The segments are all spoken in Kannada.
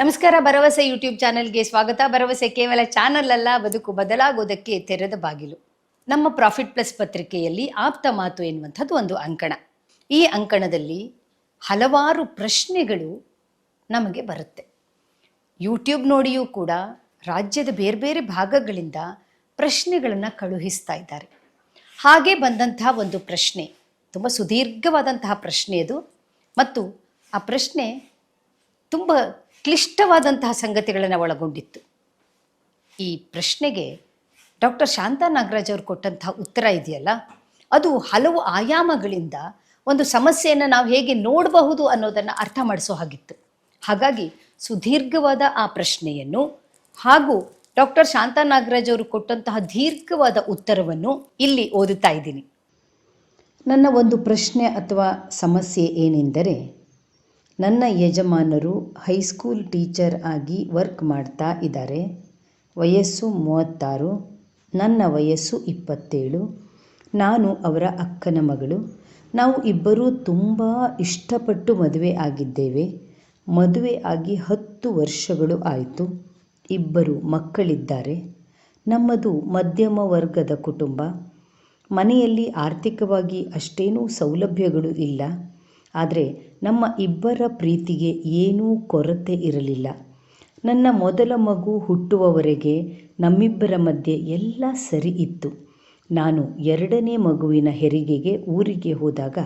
ನಮಸ್ಕಾರ, ಭರವಸೆ ಯೂಟ್ಯೂಬ್ ಚಾನೆಲ್ಗೆ ಸ್ವಾಗತ. ಭರವಸೆ ಕೇವಲ ಚಾನಲ್ ಅಲ್ಲ, ಬದುಕು ಬದಲಾಗೋದಕ್ಕೆ ತೆರೆದ ಬಾಗಿಲು. ನಮ್ಮ ಪ್ರಾಫಿಟ್ ಪ್ಲಸ್ ಪತ್ರಿಕೆಯಲ್ಲಿ ಆಪ್ತ ಮಾತು ಎನ್ನುವಂಥದ್ದು ಒಂದು ಅಂಕಣ. ಈ ಅಂಕಣದಲ್ಲಿ ಹಲವಾರು ಪ್ರಶ್ನೆಗಳು ನಮಗೆ ಬರುತ್ತೆ. ಯೂಟ್ಯೂಬ್ ನೋಡಿಯೂ ಕೂಡ ರಾಜ್ಯದ ಬೇರೆ ಬೇರೆ ಭಾಗಗಳಿಂದ ಪ್ರಶ್ನೆಗಳನ್ನು ಕಳುಹಿಸ್ತಾ ಇದ್ದಾರೆ. ಹಾಗೆ ಬಂದಂತಹ ಒಂದು ಪ್ರಶ್ನೆ, ತುಂಬ ಸುದೀರ್ಘವಾದಂತಹ ಪ್ರಶ್ನೆ ಅದು. ಮತ್ತು ಆ ಪ್ರಶ್ನೆ ತುಂಬ ಕ್ಲಿಷ್ಟವಾದಂತಹ ಸಂಗತಿಗಳನ್ನು ಒಳಗೊಂಡಿತ್ತು. ಈ ಪ್ರಶ್ನೆಗೆ ಡಾಕ್ಟರ್ ಶಾಂತಾ ನಾಗರಾಜ್ ಅವರು ಕೊಟ್ಟಂತಹ ಉತ್ತರ ಇದೆಯಲ್ಲ, ಅದು ಹಲವು ಆಯಾಮಗಳಿಂದ ಒಂದು ಸಮಸ್ಯೆಯನ್ನು ನಾವು ಹೇಗೆ ನೋಡಬಹುದು ಅನ್ನೋದನ್ನು ಅರ್ಥ ಮಾಡಿಸೋ ಹಾಗಿತ್ತು. ಹಾಗಾಗಿ ಸುದೀರ್ಘವಾದ ಆ ಪ್ರಶ್ನೆಯನ್ನು ಹಾಗೂ ಡಾಕ್ಟರ್ ಶಾಂತಾ ನಾಗರಾಜ್ ಅವರು ಕೊಟ್ಟಂತಹ ದೀರ್ಘವಾದ ಉತ್ತರವನ್ನು ಇಲ್ಲಿ ಓದುತ್ತಾ ಇದ್ದೀನಿ. ನನ್ನ ಒಂದು ಪ್ರಶ್ನೆ ಅಥವಾ ಸಮಸ್ಯೆ ಏನೆಂದರೆ ನನ್ನ ಯಜಮಾನರು ಹೈಸ್ಕೂಲ್ ಟೀಚರ್ ಆಗಿ ವರ್ಕ್ ಮಾಡ್ತಾ ಇದ್ದಾರೆ. ವಯಸ್ಸು ಮೂವತ್ತಾರು, ನನ್ನ ವಯಸ್ಸು ಇಪ್ಪತ್ತೇಳು. ನಾನು ಅವರ ಅಕ್ಕನ ಮಗಳು. ನಾವು ಇಬ್ಬರೂ ತುಂಬ ಇಷ್ಟಪಟ್ಟು ಮದುವೆ ಆಗಿದ್ದೇವೆ. ಮದುವೆ ಆಗಿ ಹತ್ತು ವರ್ಷಗಳು ಆಯಿತು. ಇಬ್ಬರು ಮಕ್ಕಳಿದ್ದಾರೆ. ನಮ್ಮದು ಮಧ್ಯಮ ವರ್ಗದ ಕುಟುಂಬ. ಮನೆಯಲ್ಲಿ ಆರ್ಥಿಕವಾಗಿ ಅಷ್ಟೇನೂ ಸೌಲಭ್ಯಗಳು ಇಲ್ಲ. ಆದರೆ ನಮ್ಮ ಇಬ್ಬರ ಪ್ರೀತಿಗೆ ಏನೂ ಕೊರತೆ ಇರಲಿಲ್ಲ. ನನ್ನ ಮೊದಲ ಮಗು ಹುಟ್ಟುವವರೆಗೆ ನಮ್ಮಿಬ್ಬರ ಮಧ್ಯೆ ಎಲ್ಲ ಸರಿ ಇತ್ತು. ನಾನು ಎರಡನೇ ಮಗುವಿನ ಹೆರಿಗೆಗೆ ಊರಿಗೆ ಹೋದಾಗ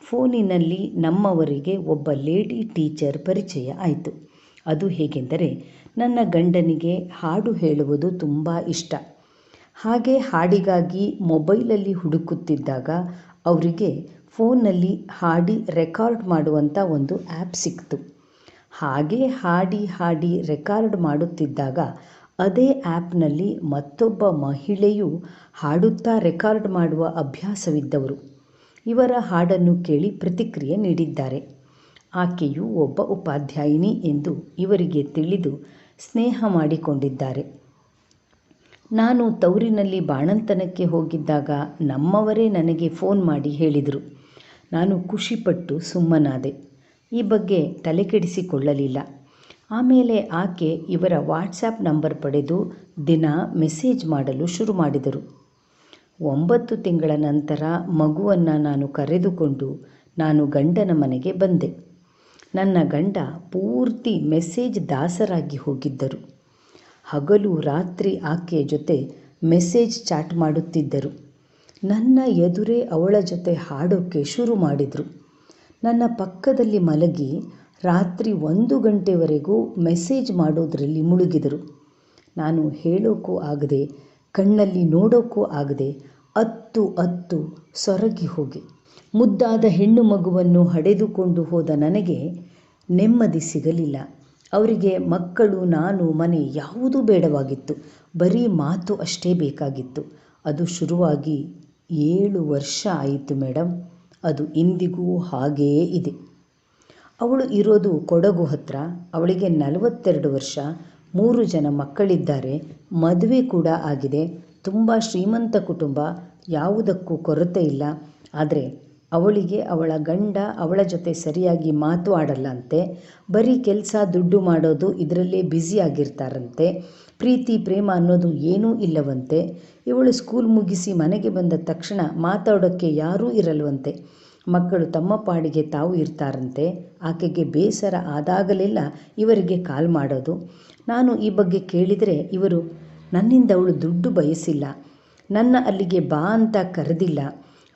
ಫೋನಿನಲ್ಲಿ ನಮ್ಮವರಿಗೆ ಒಬ್ಬ ಲೇಡಿ ಟೀಚರ್ ಪರಿಚಯ ಆಯಿತು. ಅದು ಹೇಗೆಂದರೆ ನನ್ನ ಗಂಡನಿಗೆ ಹಾಡು ಹೇಳುವುದು ತುಂಬ ಇಷ್ಟ. ಹಾಗೆ ಹಾಡಿಗಾಗಿ ಮೊಬೈಲಲ್ಲಿ ಹುಡುಕುತ್ತಿದ್ದಾಗ ಅವರಿಗೆ ಫೋನ್ನಲ್ಲಿ ಹಾಡಿ ರೆಕಾರ್ಡ್ ಮಾಡುವಂಥ ಒಂದು ಆ್ಯಪ್ ಸಿಕ್ತು. ಹಾಗೆ ಹಾಡಿ ಹಾಡಿ ರೆಕಾರ್ಡ್ ಮಾಡುತ್ತಿದ್ದಾಗ ಅದೇ ಆ್ಯಪ್ನಲ್ಲಿ ಮತ್ತೊಬ್ಬ ಮಹಿಳೆಯು ಹಾಡುತ್ತಾ ರೆಕಾರ್ಡ್ ಮಾಡುವ ಅಭ್ಯಾಸವಿದ್ದವರು. ಇವರ ಹಾಡನ್ನು ಕೇಳಿ ಪ್ರತಿಕ್ರಿಯೆ ನೀಡಿದ್ದಾರೆ. ಆಕೆಯು ಒಬ್ಬ ಉಪಾಧ್ಯಾಯಿನಿ ಎಂದು ಇವರಿಗೆ ತಿಳಿದು ಸ್ನೇಹ ಮಾಡಿಕೊಂಡಿದ್ದಾರೆ. ನಾನು ತವರಿನಲ್ಲಿ ಬಾಣಂತನಕ್ಕೆ ಹೋಗಿದ್ದಾಗ ನಮ್ಮವರೇ ನನಗೆ ಫೋನ್ ಮಾಡಿ ಹೇಳಿದರು. ನಾನು ಖುಷಿಪಟ್ಟು ಸುಮ್ಮನಾದೆ. ಈ ಬಗ್ಗೆ ತಲೆಕೆಡಿಸಿಕೊಳ್ಳಲಿಲ್ಲ ಆಮೇಲೆ ಆಕೆ ಇವರ ವಾಟ್ಸಾಪ್ ನಂಬರ್ ಪಡೆದು ದಿನ ಮೆಸೇಜ್ ಮಾಡಲು ಶುರು ಮಾಡಿದರು. ಒಂಬತ್ತು ತಿಂಗಳ ನಂತರ ಮಗುವನ್ನು ನಾನು ಕರೆದುಕೊಂಡು ನಾನು ಗಂಡನ ಮನೆಗೆ ಬಂದೆ. ನನ್ನ ಗಂಡ ಪೂರ್ತಿ ಮೆಸೇಜ್ ದಾಸರಾಗಿ ಹೋಗಿದ್ದರು. ಹಗಲು ರಾತ್ರಿ ಆಕೆಯ ಜೊತೆ ಮೆಸೇಜ್ ಚಾಟ್ ಮಾಡುತ್ತಿದ್ದರು. ನನ್ನ ಎದುರೇ ಅವಳ ಜೊತೆ ಹಾಡೋಕ್ಕೆ ಶುರು ಮಾಡಿದರು. ನನ್ನ ಪಕ್ಕದಲ್ಲಿ ಮಲಗಿ ರಾತ್ರಿ ಒಂದು ಗಂಟೆವರೆಗೂ ಮೆಸೇಜ್ ಮಾಡೋದರಲ್ಲಿ ಮುಳುಗಿದರು. ನಾನು ಹೇಳೋಕ್ಕೂ ಆಗದೆ, ಕಣ್ಣಲ್ಲಿ ನೋಡೋಕ್ಕೂ ಆಗದೆ ಅತ್ತು ಅತ್ತು ಸೊರಗಿ ಹೋಗಿ. ಮುದ್ದಾದ ಹೆಣ್ಣು ಮಗುವನ್ನು ಹಡೆದುಕೊಂಡು ಹೋದ ನನಗೆ ನೆಮ್ಮದಿ ಸಿಗಲಿಲ್ಲ. ಅವರಿಗೆ ಮಕ್ಕಳು, ನಾನು, ಮನೆ ಯಾವುದೂ ಬೇಡವಾಗಿತ್ತು. ಬರೀ ಮಾತು ಅಷ್ಟೇ ಬೇಕಾಗಿತ್ತು. ಅದು ಶುರುವಾಗಿ ಏಳು ವರ್ಷ ಆಯಿತು ಮೇಡಮ್ ಅದು ಇಂದಿಗೂ ಹಾಗೆಯೇ ಇದೆ. ಅವಳು ಇರೋದು ಕೊಡಗು ಹತ್ರ. ಅವಳಿಗೆ ನಲವತ್ತೆರಡು ವರ್ಷ. ಮೂರು ಜನ ಮಕ್ಕಳಿದ್ದಾರೆ. ಮದುವೆ ಕೂಡ ಆಗಿದೆ. ತುಂಬ ಶ್ರೀಮಂತ ಕುಟುಂಬ. ಯಾವುದಕ್ಕೂ ಕೊರತೆ ಇಲ್ಲ. ಆದರೆ ಅವಳಿಗೆ ಅವಳ ಗಂಡ ಅವಳ ಜೊತೆ ಸರಿಯಾಗಿ ಮಾತು ಆಡಲ್ಲಂತೆ ಬರೀ ಕೆಲಸ ದುಡ್ಡು ಮಾಡೋದು ಇದರಲ್ಲೇ ಬ್ಯುಸಿ ಆಗಿರ್ತಾರಂತೆ. ಪ್ರೀತಿ, ಪ್ರೇಮ ಅನ್ನೋದು ಏನೂ ಇಲ್ಲವಂತೆ. ಇವಳು ಸ್ಕೂಲ್ ಮುಗಿಸಿ ಮನೆಗೆ ಬಂದ ತಕ್ಷಣ ಮಾತಾಡೋಕ್ಕೆ ಯಾರೂ ಇರಲ್ವಂತೆ. ಮಕ್ಕಳು ತಮ್ಮ ಪಾಡಿಗೆ ತಾವು ಇರ್ತಾರಂತೆ. ಆಕೆಗೆ ಬೇಸರ ಆದಾಗಲೆಲ್ಲ ಇವರಿಗೆ ಕಾಲ್ ಮಾಡೋದು. ನಾನು ಈ ಬಗ್ಗೆ ಕೇಳಿದರೆ ಇವರು ನನ್ನಿಂದ ಅವಳು ದುಡ್ಡು ಬಯಸಿಲ್ಲ. ನನ್ನ ಅಲ್ಲಿಗೆ ಬಾ ಅಂತ ಕರೆದಿಲ್ಲ.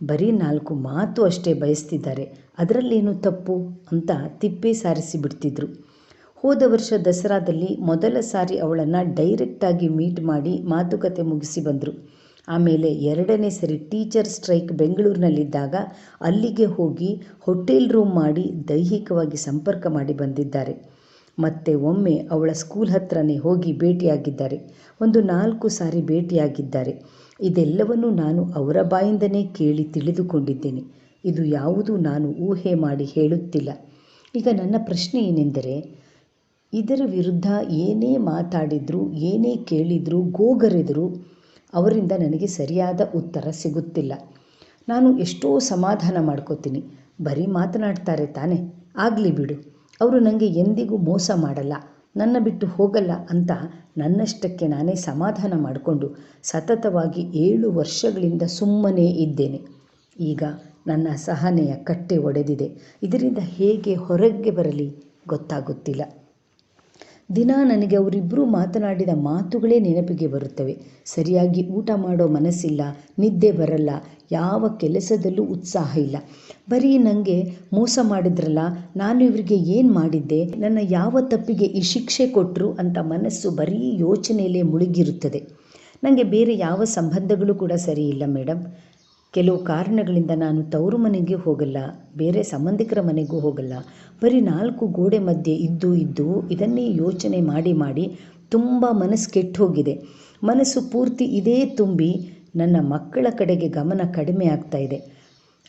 ಬರೀ ನಾಲ್ಕು ಮಾತು ಅಷ್ಟೇ ಬಯಸ್ತಿದ್ದಾರೆ. ಅದರಲ್ಲೇನು ತಪ್ಪು? ಅಂತ ತಿಪ್ಪೆ ಸಾರಿಸಿ ಬಿಡ್ತಿದ್ರು. ಹೋದ ವರ್ಷ ದಸರಾದಲ್ಲಿ ಮೊದಲ ಸಾರಿ ಅವಳನ್ನು ಡೈರೆಕ್ಟಾಗಿ ಮೀಟ್ ಮಾಡಿ ಮಾತುಕತೆ ಮುಗಿಸಿ ಬಂದರು. ಆಮೇಲೆ ಎರಡನೇ ಸರಿ ಟೀಚರ್ ಸ್ಟ್ರೈಕ್ ಬೆಂಗಳೂರಿನಲ್ಲಿದ್ದಾಗ ಅಲ್ಲಿಗೆ ಹೋಗಿ ಹೋಟೆಲ್ ರೂಮ್ ಮಾಡಿ ದೈಹಿಕವಾಗಿ ಸಂಪರ್ಕ ಮಾಡಿ ಬಂದಿದ್ದಾರೆ. ಮತ್ತೆ ಒಮ್ಮೆ ಅವಳ ಸ್ಕೂಲ್ ಹತ್ರನೇ ಹೋಗಿ ಭೇಟಿಯಾಗಿದ್ದಾರೆ. ಒಂದು ನಾಲ್ಕು ಸಾರಿ ಭೇಟಿಯಾಗಿದ್ದಾರೆ. ಇದೆಲ್ಲವನ್ನು ನಾನು ಅವರ ಬಾಯಿಂದನೇ ಕೇಳಿ ತಿಳಿದುಕೊಂಡಿದ್ದೇನೆ. ಇದು ಯಾವುದು ನಾನು ಊಹೆ ಮಾಡಿ ಹೇಳುತ್ತಿಲ್ಲ. ಈಗ ನನ್ನ ಪ್ರಶ್ನೆ ಏನೆಂದರೆ ಇದರ ವಿರುದ್ಧ ಏನೇ ಮಾತಾಡಿದರೂ, ಏನೇ ಕೇಳಿದರೂ, ಗೋಗರೆದರೂ ಅವರಿಂದ ನನಗೆ ಸರಿಯಾದ ಉತ್ತರ ಸಿಗುತ್ತಿಲ್ಲ. ನಾನು ಎಷ್ಟೋ ಸಮಾಧಾನ ಮಾಡ್ಕೋತೀನಿ. ಬರೀ ಮಾತನಾಡ್ತಾರೆ ತಾನೇ. ಆಗಲಿ ಬಿಡು. ಅವರು ನನಗೆ ಎಂದಿಗೂ ಮೋಸ ಮಾಡಲ್ಲ. ನನ್ನ ಬಿಟ್ಟು ಹೋಗಲ್ಲ ಅಂತ ನನ್ನಷ್ಟಕ್ಕೆ ನಾನೇ ಸಮಾಧಾನ ಮಾಡಿಕೊಂಡು ಸತತವಾಗಿ ಏಳು ವರ್ಷಗಳಿಂದ ಸುಮ್ಮನೆ ಇದ್ದೇನೆ. ಈಗ ನನ್ನ ಸಹನೆಯ ಕಟ್ಟೆ ಒಡೆದಿದೆ. ಇದರಿಂದ ಹೇಗೆ ಹೊರಗೆ ಬರಲಿ ಗೊತ್ತಾಗುತ್ತಿಲ್ಲ. ದಿನ ನನಗೆ ಅವರಿಬ್ಬರೂ ಮಾತನಾಡಿದ ಮಾತುಗಳೇ ನೆನಪಿಗೆ ಬರುತ್ತವೆ. ಸರಿಯಾಗಿ ಊಟ ಮಾಡೋ ಮನಸ್ಸಿಲ್ಲ, ನಿದ್ದೆ ಬರಲ್ಲ, ಯಾವ ಕೆಲಸದಲ್ಲೂ ಉತ್ಸಾಹ ಇಲ್ಲ. ಬರೀ ನನಗೆ ಮೋಸ ಮಾಡಿದ್ರಲ್ಲ, ನಾನು ಇವರಿಗೆ ಏನು ಮಾಡಿದ್ದೆ? ನನ್ನ ಯಾವ ತಪ್ಪಿಗೆ ಈ ಶಿಕ್ಷೆ ಕೊಟ್ಟರು ಅಂತ ಮನಸ್ಸು ಬರೀ ಯೋಚನೆಯಲ್ಲೇ ಮುಳುಗಿರುತ್ತದೆ. ನನಗೆ ಬೇರೆ ಯಾವ ಸಂಬಂಧಗಳು ಕೂಡ ಸರಿ ಇಲ್ಲ ಮೇಡಮ್ ಕೆಲವು ಕಾರಣಗಳಿಂದ ನಾನು ತವರು ಮನೆಗೆ ಹೋಗಲ್ಲ, ಬೇರೆ ಸಂಬಂಧಿಕರ ಮನೆಗೂ ಹೋಗಲ್ಲ. ಬರೀ ನಾಲ್ಕು ಗೋಡೆ ಮಧ್ಯೆ ಇದ್ದು ಇದ್ದು ಇದನ್ನೇ ಯೋಚನೆ ಮಾಡಿ ಮಾಡಿ ತುಂಬ ಮನಸ್ಸು ಕೆಟ್ಟು ಹೋಗಿದೆ ಮನಸ್ಸು ಪೂರ್ತಿ ಇದೇ ತುಂಬಿ ನನ್ನ ಮಕ್ಕಳ ಕಡೆಗೆ ಗಮನ ಕಡಿಮೆ ಆಗ್ತಾ ಇದೆ.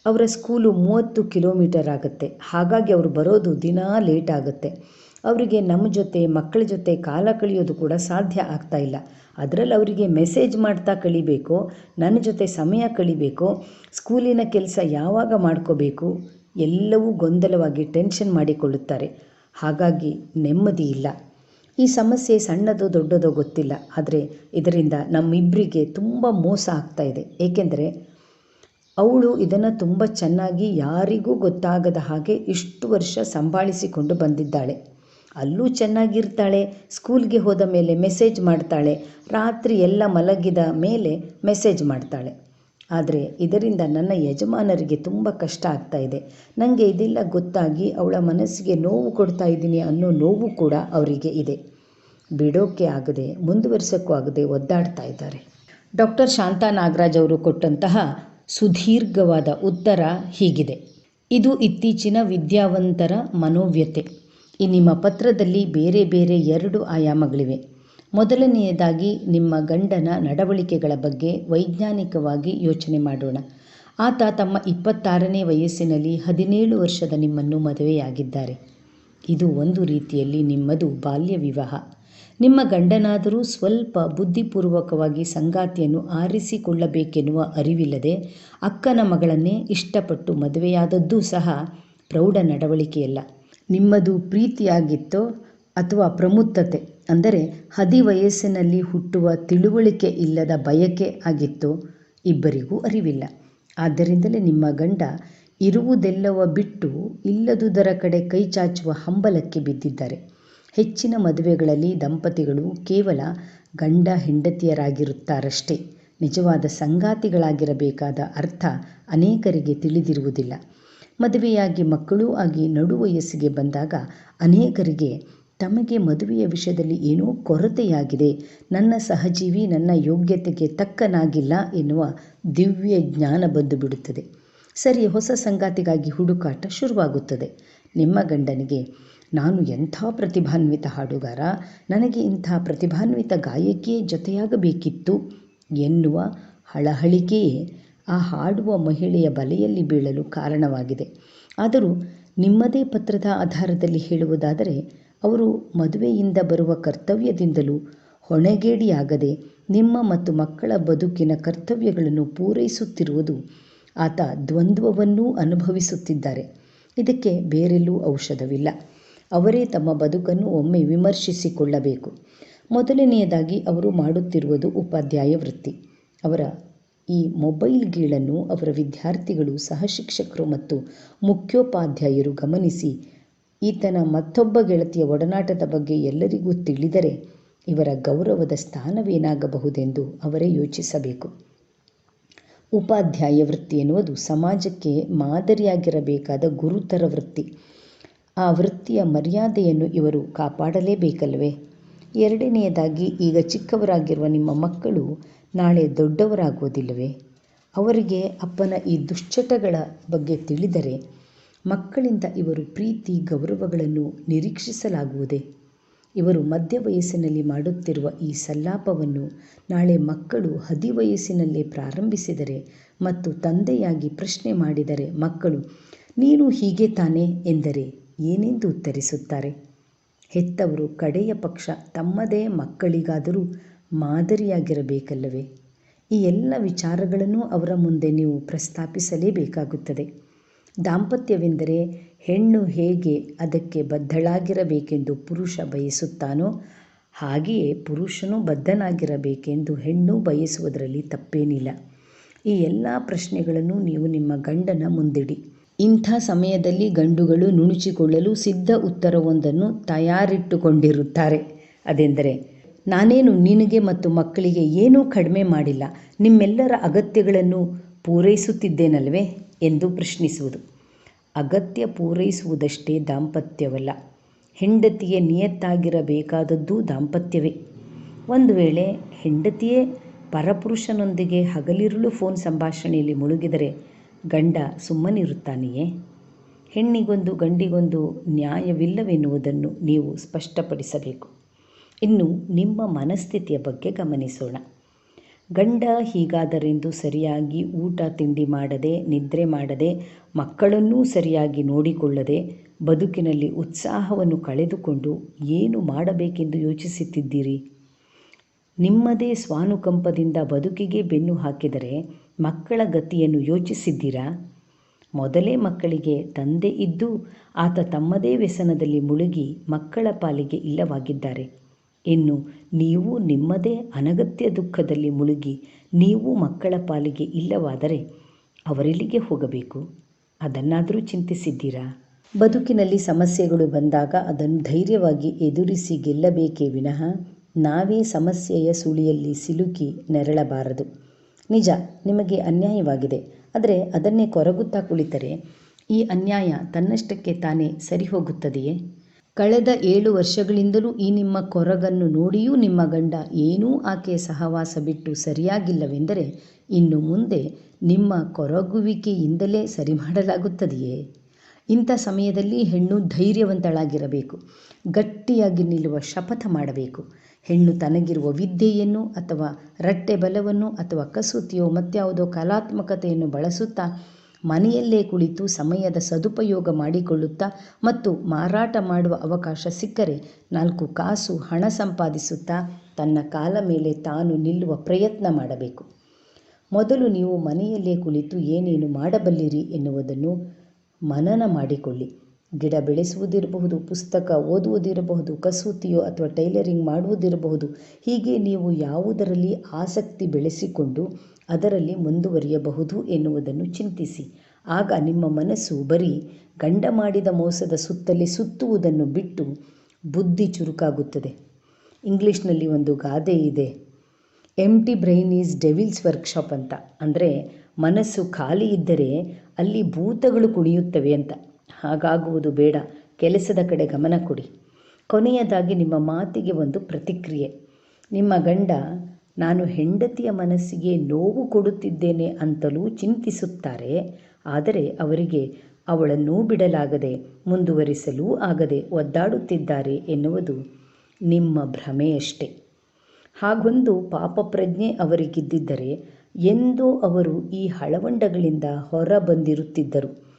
ಅವರ ಸ್ಕೂಲು ಮೂವತ್ತು ಕಿಲೋಮೀಟರ್ ಆಗುತ್ತೆ. ಹಾಗಾಗಿ ಅವರು ಬರೋದು ದಿನಾ ಲೇಟ್ ಆಗುತ್ತೆ. ಅವರಿಗೆ ನಮ್ಮ ಜೊತೆ, ಮಕ್ಕಳ ಜೊತೆ ಕಾಲ ಕಳೆಯೋದು ಕೂಡ ಸಾಧ್ಯ ಆಗ್ತಾ ಇಲ್ಲ. ಅದರಲ್ಲಿ ಅವರಿಗೆ ಮೆಸೇಜ್ ಮಾಡ್ತಾ ಕಳಿಬೇಕು ನನ್ನ ಜೊತೆ ಸಮಯ ಕಳಿಬೇಕು, ಸ್ಕೂಲಿನ ಕೆಲಸ ಯಾವಾಗ ಮಾಡ್ಕೋಬೇಕು, ಎಲ್ಲವೂ ಗೊಂದಲವಾಗಿ ಟೆನ್ಷನ್ ಮಾಡಿಕೊಳ್ಳುತ್ತಾರೆ. ಹಾಗಾಗಿ ನೆಮ್ಮದಿ ಇಲ್ಲ. ಈ ಸಮಸ್ಯೆ ಸಣ್ಣದೋ ದೊಡ್ಡದೋ ಗೊತ್ತಿಲ್ಲ. ಆದರೆ ಇದರಿಂದ ನಮ್ಮಿಬ್ಬರಿಗೆ ತುಂಬ ಮೋಸ ಆಗ್ತಾ ಇದೆ. ಏಕೆಂದರೆ ಅವಳು ಇದನ್ನು ತುಂಬ ಚೆನ್ನಾಗಿ ಯಾರಿಗೂ ಗೊತ್ತಾಗದ ಹಾಗೆ ಇಷ್ಟು ವರ್ಷ ಸಂಭಾಳಿಸಿಕೊಂಡು ಬಂದಿದ್ದಾಳೆ. ಅಲ್ಲೂ ಚೆನ್ನಾಗಿರ್ತಾಳೆ. ಸ್ಕೂಲ್ಗೆ ಹೋದ ಮೇಲೆ ಮೆಸೇಜ್ ಮಾಡ್ತಾಳೆ. ರಾತ್ರಿ ಎಲ್ಲ ಮಲಗಿದ ಮೇಲೆ ಮೆಸೇಜ್ ಮಾಡ್ತಾಳೆ. ಆದರೆ ಇದರಿಂದ ನನ್ನ ಯಜಮಾನರಿಗೆ ತುಂಬ ಕಷ್ಟ ಆಗ್ತಾ ಇದೆ. ನನಗೆ ಇದೆಲ್ಲ ಗೊತ್ತಾಗಿ ಅವಳ ಮನಸ್ಸಿಗೆ ನೋವು ಕೊಡ್ತಾ ಇದ್ದೀನಿ ಅನ್ನೋ ನೋವು ಕೂಡ ಅವರಿಗೆ ಇದೆ. ಬಿಡೋಕ್ಕೆ ಆಗದೆ, ಮುಂದುವರಿಸೋಕ್ಕೂ ಆಗದೆ ಒದ್ದಾಡ್ತಾ ಇದ್ದಾರೆ. ಡಾಕ್ಟರ್ ಶಾಂತಾ ನಾಗರಾಜ್ ಅವರು ಕೊಟ್ಟಂತಹ ಸುದೀರ್ಘವಾದ ಉತ್ತರ ಹೀಗಿದೆ. ಇದು ಇತ್ತೀಚಿನ ವಿದ್ಯಾವಂತರ ಮನೋವ್ಯತೆ. ಈ ನಿಮ್ಮ ಪತ್ರದಲ್ಲಿ ಬೇರೆ ಬೇರೆ ಎರಡು ಆಯಾಮಗಳಿವೆ. ಮೊದಲನೆಯದಾಗಿ ನಿಮ್ಮ ಗಂಡನ ನಡವಳಿಕೆಗಳ ಬಗ್ಗೆ ವೈಜ್ಞಾನಿಕವಾಗಿ ಯೋಚನೆ ಮಾಡೋಣ. ಆತ ತಮ್ಮ ಇಪ್ಪತ್ತಾರನೇ ವಯಸ್ಸಿನಲ್ಲಿ ಹದಿನೇಳು ವರ್ಷದ ನಿಮ್ಮನ್ನು ಮದುವೆಯಾಗಿದ್ದಾರೆ. ಇದು ಒಂದು ರೀತಿಯಲ್ಲಿ ನಿಮ್ಮದು ಬಾಲ್ಯ ವಿವಾಹ. ನಿಮ್ಮ ಗಂಡನಾದರೂ ಸ್ವಲ್ಪ ಬುದ್ಧಿಪೂರ್ವಕವಾಗಿ ಸಂಗಾತಿಯನ್ನು ಆರಿಸಿಕೊಳ್ಳಬೇಕೆನ್ನುವ ಅರಿವಿಲ್ಲದೆ ಅಕ್ಕನ ಮಗಳನ್ನೇ ಇಷ್ಟಪಟ್ಟು ಮದುವೆಯಾದದ್ದೂ ಸಹ ಪ್ರೌಢ ನಡವಳಿಕೆಯಲ್ಲ. ನಿಮ್ಮದು ಪ್ರೀತಿಯಾಗಿತ್ತೋ ಅಥವಾ ಪ್ರಮುತ್ತತೆ, ಅಂದರೆ ಹದಿ ವಯಸ್ಸಿನಲ್ಲಿ ಹುಟ್ಟುವ ತಿಳುವಳಿಕೆ ಇಲ್ಲದ ಬಯಕೆ ಆಗಿತ್ತೋ ಇಬ್ಬರಿಗೂ ಅರಿವಿಲ್ಲ. ಆದ್ದರಿಂದಲೇ ನಿಮ್ಮ ಗಂಡ ಇರುವುದೆಲ್ಲವ ಬಿಟ್ಟು ಇಲ್ಲದುದರ ಕಡೆ ಕೈ ಚಾಚುವ ಹಂಬಲಕ್ಕೆ ಬಿದ್ದಿದ್ದಾರೆ. ಹೆಚ್ಚಿನ ಮದುವೆಗಳಲ್ಲಿ ದಂಪತಿಗಳು ಕೇವಲ ಗಂಡ ಹೆಂಡತಿಯರಾಗಿರುತ್ತಾರಷ್ಟೇ. ನಿಜವಾದ ಸಂಗಾತಿಗಳಾಗಿರಬೇಕಾದ ಅರ್ಥ ಅನೇಕರಿಗೆ ತಿಳಿದಿರುವುದಿಲ್ಲ. ಮದುವೆಯಾಗಿ ಮಕ್ಕಳೂ ಆಗಿ ನಡು ವಯಸ್ಸಿಗೆ ಬಂದಾಗ ಅನೇಕರಿಗೆ ತಮಗೆ ಮದುವೆಯ ವಿಷಯದಲ್ಲಿ ಏನೋ ಕೊರತೆಯಾಗಿದೆ. ನನ್ನ ಸಹಜೀವಿ ನನ್ನ ಯೋಗ್ಯತೆಗೆ ತಕ್ಕನಾಗಿಲ್ಲ ಎನ್ನುವ ದಿವ್ಯ ಜ್ಞಾನ ಬಂದು ಬಿಡುತ್ತದೆ. ಸರಿ, ಹೊಸ ಸಂಗಾತಿಗಾಗಿ ಹುಡುಕಾಟ ಶುರುವಾಗುತ್ತದೆ. ನಿಮ್ಮ ಗಂಡನಿಗೆ, ನಾನು ಎಂಥ ಪ್ರತಿಭಾನ್ವಿತ ಹಾಡುಗಾರ, ನನಗೆ ಇಂಥ ಪ್ರತಿಭಾನ್ವಿತ ಗಾಯಕಿಯೇ ಜೊತೆಯಾಗಬೇಕಿತ್ತು ಎನ್ನುವ ಹಳಹಳಿಕೆಯೇ ಆ ಹಾಡುವ ಮಹಿಳೆಯ ಬಲೆಯಲ್ಲಿ ಬೀಳಲು ಕಾರಣವಾಗಿದೆ. ಆದರೂ ನಿಮ್ಮದೇ ಪತ್ರದ ಆಧಾರದಲ್ಲಿ ಹೇಳುವುದಾದರೆ, ಅವರು ಮದುವೆಯಿಂದ ಬರುವ ಕರ್ತವ್ಯದಿಂದಲೂ ಹೊಣೆಗೇಡಿಯಾಗದೆ ನಿಮ್ಮ ಮತ್ತು ಮಕ್ಕಳ ಬದುಕಿನ ಕರ್ತವ್ಯಗಳನ್ನು ಪೂರೈಸುತ್ತಿರುವುದು ಆತ ದ್ವಂದ್ವವನ್ನೂ ಅನುಭವಿಸುತ್ತಿದ್ದಾರೆ. ಇದಕ್ಕೆ ಬೇರೆಲ್ಲೂ ಔಷಧವಿಲ್ಲ. ಅವರೇ ತಮ್ಮ ಬದುಕನ್ನು ಒಮ್ಮೆ ವಿಮರ್ಶಿಸಿಕೊಳ್ಳಬೇಕು. ಮೊದಲನೆಯದಾಗಿ ಅವರು ಮಾಡುತ್ತಿರುವುದು ಉಪಾಧ್ಯಾಯ ವೃತ್ತಿ. ಅವರ ಈ ಮೊಬೈಲ್ ಗೀಳನ್ನು ಅವರ ವಿದ್ಯಾರ್ಥಿಗಳು ಸಹಶಿಕ್ಷಕರು ಮತ್ತು ಮುಖ್ಯೋಪಾಧ್ಯಾಯರು ಗಮನಿಸಿ. ಈತನ ಮತ್ತೊಬ್ಬ ಗೆಳತಿಯ ಒಡನಾಟದ ಬಗ್ಗೆ ಎಲ್ಲರಿಗೂ ತಿಳಿದರೆ ಇವರ ಗೌರವದ ಸ್ಥಾನವೇನಾಗಬಹುದೆಂದು ಅವರೇ ಯೋಚಿಸಬೇಕು. ಉಪಾಧ್ಯಾಯ ವೃತ್ತಿ ಎನ್ನುವುದು ಸಮಾಜಕ್ಕೆ ಮಾದರಿಯಾಗಿರಬೇಕಾದ ಗುರುತರ ವೃತ್ತಿ. ಆ ವೃತ್ತಿಯ ಮರ್ಯಾದೆಯನ್ನು ಇವರು ಕಾಪಾಡಲೇಬೇಕಲ್ವೇ? ಎರಡನೆಯದಾಗಿ, ಈಗ ಚಿಕ್ಕವರಾಗಿರುವ ನಿಮ್ಮ ಮಕ್ಕಳು ನಾಳೆ ದೊಡ್ಡವರಾಗುವುದಿಲ್ಲವೇ? ಅವರಿಗೆ ಅಪ್ಪನ ಈ ದುಶ್ಚಟಗಳ ಬಗ್ಗೆ ತಿಳಿದರೆ ಮಕ್ಕಳಿಂದ ಇವರು ಪ್ರೀತಿ, ಗೌರವಗಳನ್ನು ನಿರೀಕ್ಷಿಸಲಾಗುವುದೇ? ಇವರು ಮಧ್ಯ ವಯಸ್ಸಿನಲ್ಲಿ ಮಾಡುತ್ತಿರುವ ಈ ಸಲ್ಲಾಪವನ್ನು ನಾಳೆ ಮಕ್ಕಳು ಹದಿವಯಸ್ಸಿನಲ್ಲೇ ಪ್ರಾರಂಭಿಸಿದರೆ ಮತ್ತು ತಂದೆಯಾಗಿ ಪ್ರಶ್ನೆ ಮಾಡಿದರೆ ಮಕ್ಕಳು, ನೀನು ಹೀಗೆ ತಾನೆ? ಎಂದರೆ ಏನೆಂದು ಉತ್ತರಿಸುತ್ತಾರೆ? ಹೆತ್ತವರು ಕಡೆಯ ಪಕ್ಷ ತಮ್ಮದೇ ಮಕ್ಕಳಿಗಾದರೂ ಮಾದರಿಯಾಗಿರಬೇಕಲ್ಲವೇ? ಈ ಎಲ್ಲ ವಿಚಾರಗಳನ್ನು ಅವರ ಮುಂದೆ ನೀವು ಪ್ರಸ್ತಾಪಿಸಲೇಬೇಕಾಗುತ್ತದೆ. ದಾಂಪತ್ಯವೆಂದರೆ ಹೆಣ್ಣು ಹೇಗೆ ಅದಕ್ಕೆ ಬದ್ಧಳಾಗಿರಬೇಕೆಂದು ಪುರುಷ ಬಯಸುತ್ತಾನೋ, ಹಾಗೆಯೇ ಪುರುಷನು ಬದ್ಧನಾಗಿರಬೇಕೆಂದು ಹೆಣ್ಣು ಬಯಸುವುದರಲ್ಲಿ ತಪ್ಪೇನಿಲ್ಲ. ಈ ಎಲ್ಲ ಪ್ರಶ್ನೆಗಳನ್ನು ನೀವು ನಿಮ್ಮ ಗಂಡನ ಮುಂದಿಡಿ. ಇಂಥ ಸಮಯದಲ್ಲಿ ಗಂಡುಗಳು ನುಣುಚಿಕೊಳ್ಳಲು ಸಿದ್ಧ ಉತ್ತರವೊಂದನ್ನು ತಯಾರಿಟ್ಟುಕೊಂಡಿರುತ್ತಾರೆ. ಅದೆಂದರೆ, ನಾನೇನು ನಿನಗೆ ಮತ್ತು ಮಕ್ಕಳಿಗೆ ಏನೂ ಕಡಿಮೆ ಮಾಡಿಲ್ಲ, ನಿಮ್ಮೆಲ್ಲರ ಅಗತ್ಯಗಳನ್ನು ಪೂರೈಸುತ್ತಿದ್ದೇನಲ್ವೇ ಎಂದು ಪ್ರಶ್ನಿಸುವುದು. ಅಗತ್ಯ ಪೂರೈಸುವುದಷ್ಟೇ ದಾಂಪತ್ಯವಲ್ಲ. ಹೆಂಡತಿಗೆ ನಿಯತ್ತಾಗಿರಬೇಕಾದದ್ದು ದಾಂಪತ್ಯವೇ. ಒಂದು ವೇಳೆ ಹೆಂಡತಿಯೇ ಪರಪುರುಷನೊಂದಿಗೆ ಹಗಲಿರುಳು ಫೋನ್ ಸಂಭಾಷಣೆಯಲ್ಲಿ ಮುಳುಗಿದರೆ ಗಂಡ ಸುಮ್ಮನಿರುತ್ತಾನೆಯೇ? ಹೆಣ್ಣಿಗೊಂದು ಗಂಡಿಗೊಂದು ನ್ಯಾಯವಿಲ್ಲವೆನ್ನುವುದನ್ನು ನೀವು ಸ್ಪಷ್ಟಪಡಿಸಬೇಕು. ಇನ್ನು ನಿಮ್ಮ ಮನಸ್ಥಿತಿಯ ಬಗ್ಗೆ ಗಮನಿಸೋಣ. ಗಂಡ ಹೀಗಾದರೆಂದು ಸರಿಯಾಗಿ ಊಟ ತಿಂಡಿ ಮಾಡದೆ, ನಿದ್ರೆ ಮಾಡದೆ, ಮಕ್ಕಳನ್ನೂ ಸರಿಯಾಗಿ ನೋಡಿಕೊಳ್ಳದೆ, ಬದುಕಿನಲ್ಲಿ ಉತ್ಸಾಹವನ್ನು ಕಳೆದುಕೊಂಡು ಏನು ಮಾಡಬೇಕೆಂದು ಯೋಚಿಸುತ್ತಿದ್ದೀರಿ? ನಿಮ್ಮದೇ ಸ್ವಾನುಕಂಪದಿಂದ ಬದುಕಿಗೆ ಬೆನ್ನು ಹಾಕಿದರೆ ಮಕ್ಕಳ ಗತಿಯನ್ನು ಯೋಚಿಸಿದ್ದೀರಾ? ಮೊದಲೇ ಮಕ್ಕಳಿಗೆ ತಂದೆ ಇದ್ದು ಆತ ತಮ್ಮದೇ ವ್ಯಸನದಲ್ಲಿ ಮುಳುಗಿ ಮಕ್ಕಳ ಪಾಲಿಗೆ ಇಲ್ಲವಾಗಿದ್ದಾರೆ. ಇನ್ನು ನೀವು ನಿಮ್ಮದೇ ಅನಗತ್ಯ ದುಃಖದಲ್ಲಿ ಮುಳುಗಿ ನೀವು ಮಕ್ಕಳ ಪಾಲಿಗೆ ಇಲ್ಲವಾದರೆ ಅವರೆಲ್ಲಿಗೆ ಹೋಗಬೇಕು? ಅದನ್ನಾದರೂ ಚಿಂತಿಸಿದ್ದೀರಾ? ಬದುಕಿನಲ್ಲಿ ಸಮಸ್ಯೆಗಳು ಬಂದಾಗ ಅದನ್ನು ಧೈರ್ಯವಾಗಿ ಎದುರಿಸಿ ಗೆಲ್ಲಬೇಕೇ ವಿನಃ ನಾವೇ ಸಮಸ್ಯೆಯ ಸುಳಿಯಲ್ಲಿ ಸಿಲುಕಿ ನೆರಳಬಾರದು. ನಿಜ, ನಿಮಗೆ ಅನ್ಯಾಯವಾಗಿದೆ. ಆದರೆ ಅದನ್ನೇ ಕೊರಗುತ್ತಾ ಕುಳಿತರೆ, ಈ ಅನ್ಯಾಯ ತನ್ನಷ್ಟಕ್ಕೆ ತಾನೇ ಸರಿ ಹೋಗುತ್ತದೆಯೇ ಕಳೆದ ಏಳು ವರ್ಷಗಳಿಂದಲೂ ಈ ನಿಮ್ಮ ಕೊರಗನ್ನು ನೋಡಿಯೂ ನಿಮ್ಮ ಗಂಡ ಏನೂ ಆಕೆಯ ಸಹವಾಸ ಬಿಟ್ಟು ಸರಿಯಾಗಿಲ್ಲವೆಂದರೆ ಇನ್ನು ಮುಂದೆ ನಿಮ್ಮ ಕೊರಗುವಿಕೆಯಿಂದಲೇ ಸರಿ ಮಾಡಲಾಗುತ್ತದೆಯೇ ಇಂಥ ಸಮಯದಲ್ಲಿ ಹೆಣ್ಣು ಧೈರ್ಯವಂತಳಾಗಿರಬೇಕು. ಗಟ್ಟಿಯಾಗಿ ನಿಲ್ಲುವ ಶಪಥ ಮಾಡಬೇಕು. ಹೆಣ್ಣು ತನಗಿರುವ ವಿದ್ಯೆಯನ್ನು ಅಥವಾ ರಟ್ಟೆ ಬಲವನ್ನು ಅಥವಾ ಕಸೂತಿಯೋ ಮತ್ಯಾವುದೋ ಕಲಾತ್ಮಕತೆಯನ್ನು ಬಳಸುತ್ತಾ ಮನೆಯಲ್ಲೇ ಕುಳಿತು ಸಮಯದ ಸದುಪಯೋಗ ಮಾಡಿಕೊಳ್ಳುತ್ತಾ ಮತ್ತು ಮಾರಾಟ ಮಾಡುವ ಅವಕಾಶ ಸಿಕ್ಕರೆ ನಾಲ್ಕು ಕಾಸು ಹಣ ಸಂಪಾದಿಸುತ್ತಾ ತನ್ನ ಕಾಲ ಮೇಲೆ ತಾನು ನಿಲ್ಲುವ ಪ್ರಯತ್ನ ಮಾಡಬೇಕು. ಮೊದಲು ನೀವು ಮನೆಯಲ್ಲೇ ಕುಳಿತು ಏನೇನು ಮಾಡಬಲ್ಲಿರಿ ಎನ್ನುವುದನ್ನು ಮನನ ಮಾಡಿಕೊಳ್ಳಿ. ಗಿಡ ಬೆಳೆಸುವುದಿರಬಹುದು, ಪುಸ್ತಕ ಓದುವುದಿರಬಹುದು, ಕಸೂತಿಯೋ ಅಥವಾ ಟೈಲರಿಂಗ್ ಮಾಡುವುದಿರಬಹುದು, ಹೀಗೆ ನೀವು ಯಾವುದರಲ್ಲಿ ಆಸಕ್ತಿ ಬೆಳೆಸಿಕೊಂಡು ಅದರಲ್ಲಿ ಮುಂದುವರಿಯಬಹುದು ಎನ್ನುವುದನ್ನು ಚಿಂತಿಸಿ. ಆಗ ನಿಮ್ಮ ಮನಸ್ಸು ಬರೀ ಗಂಡ ಮಾಡಿದ ಮೋಸದ ಸುತ್ತಲೇ ಸುತ್ತುವುದನ್ನು ಬಿಟ್ಟು ಬುದ್ಧಿ ಚುರುಕಾಗುತ್ತದೆ. ಇಂಗ್ಲೀಷ್ನಲ್ಲಿ ಒಂದು ಗಾದೆ ಇದೆ empty brain is devil's workshop ಅಂತ. ಅಂದರೆ ಮನಸ್ಸು ಖಾಲಿ ಇದ್ದರೆ ಅಲ್ಲಿ ಭೂತಗಳು ಕುಣಿಯುತ್ತವೆ ಅಂತ. ಹಾಗಾಗುವುದು ಬೇಡ. ಕೆಲಸದ ಕಡೆ ಗಮನ ಕೊಡಿ. ಕೊನೆಯದಾಗಿ ನಿಮ್ಮ ಮಾತಿಗೆ ಒಂದು ಪ್ರತಿಕ್ರಿಯೆ. ನಿಮ್ಮ ಗಂಡ, ನಾನು ಹೆಂಡತಿಯ ಮನಸ್ಸಿಗೆ ನೋವು ಕೊಡುತ್ತಿದ್ದೇನೆ ಅಂತಲೂ ಚಿಂತಿಸುತ್ತಾರೆ. ಆದರೆ ಅವರಿಗೆ, ಅವಳನ್ನು ಬಿಡಲಾಗದೆ, ಮುಂದುವರಿಸಲೂ ಆಗದೆ ಒದ್ದಾಡುತ್ತಿದ್ದಾರೆ ಎನ್ನುವುದು ನಿಮ್ಮ ಭ್ರಮೆಯಷ್ಟೇ. ಹಾಗೊಂದು ಪಾಪಪ್ರಜ್ಞೆ ಅವರಿಗಿದ್ದಿದ್ದರೆ ಎಂದೋ ಅವರು ಈ ಹಳವಂಡಗಳಿಂದ ಹೊರ ಬಂದಿರುತ್ತಿದ್ದರು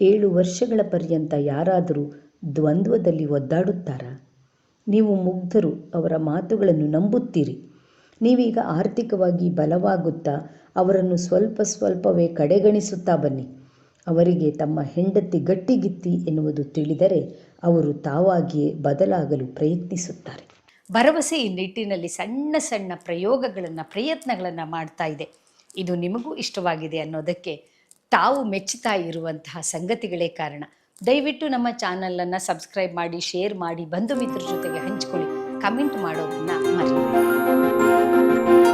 ಏಳು ವರ್ಷಗಳ ಪರ್ಯಂತ ಯಾರಾದರೂ ದ್ವಂದ್ವದಲ್ಲಿ ಒದ್ದಾಡುತ್ತಾರಾ? ನೀವು ಮುಗ್ಧರು, ಅವರ ಮಾತುಗಳನ್ನು ನಂಬುತ್ತೀರಿ. ನೀವೀಗ ಆರ್ಥಿಕವಾಗಿ ಬಲವಾಗುತ್ತಾ ಅವರನ್ನು ಸ್ವಲ್ಪ ಸ್ವಲ್ಪವೇ ಕಡೆಗಣಿಸುತ್ತಾ ಬನ್ನಿ. ಅವರಿಗೆ ತಮ್ಮ ಹೆಂಡತಿ ಗಟ್ಟಿಗಿತ್ತಿ ಎನ್ನುವುದು ತಿಳಿದರೆ ಅವರು ತಾವಾಗಿಯೇ ಬದಲಾಗಲು ಪ್ರಯತ್ನಿಸುತ್ತಾರೆ. ಭರವಸೆ ಈ ನಿಟ್ಟಿನಲ್ಲಿ ಸಣ್ಣ ಸಣ್ಣ ಪ್ರಯೋಗಗಳನ್ನು, ಪ್ರಯತ್ನಗಳನ್ನು ಮಾಡ್ತಾ ಇದೆ. ಇದು ನಿಮಗೂ ಇಷ್ಟವಾಗಿದೆ ಅನ್ನೋದಕ್ಕೆ ತಾವು ಮೆಚ್ಚುತ್ತಾ ಇರುವಂತಹ ಸಂಗತಿಗಳೇ ಕಾರಣ. ದಯವಿಟ್ಟು ನಮ್ಮ ಚಾನಲನ್ನು ಸಬ್ಸ್ಕ್ರೈಬ್ ಮಾಡಿ, ಶೇರ್ ಮಾಡಿ ಬಂಧು ಮಿತ್ರರ ಜೊತೆಗೆ ಹಂಚಿಕೊಳ್ಳಿ. ಕಮೆಂಟ್ ಮಾಡೋದನ್ನು ಮರೆಯಬೇಡಿ.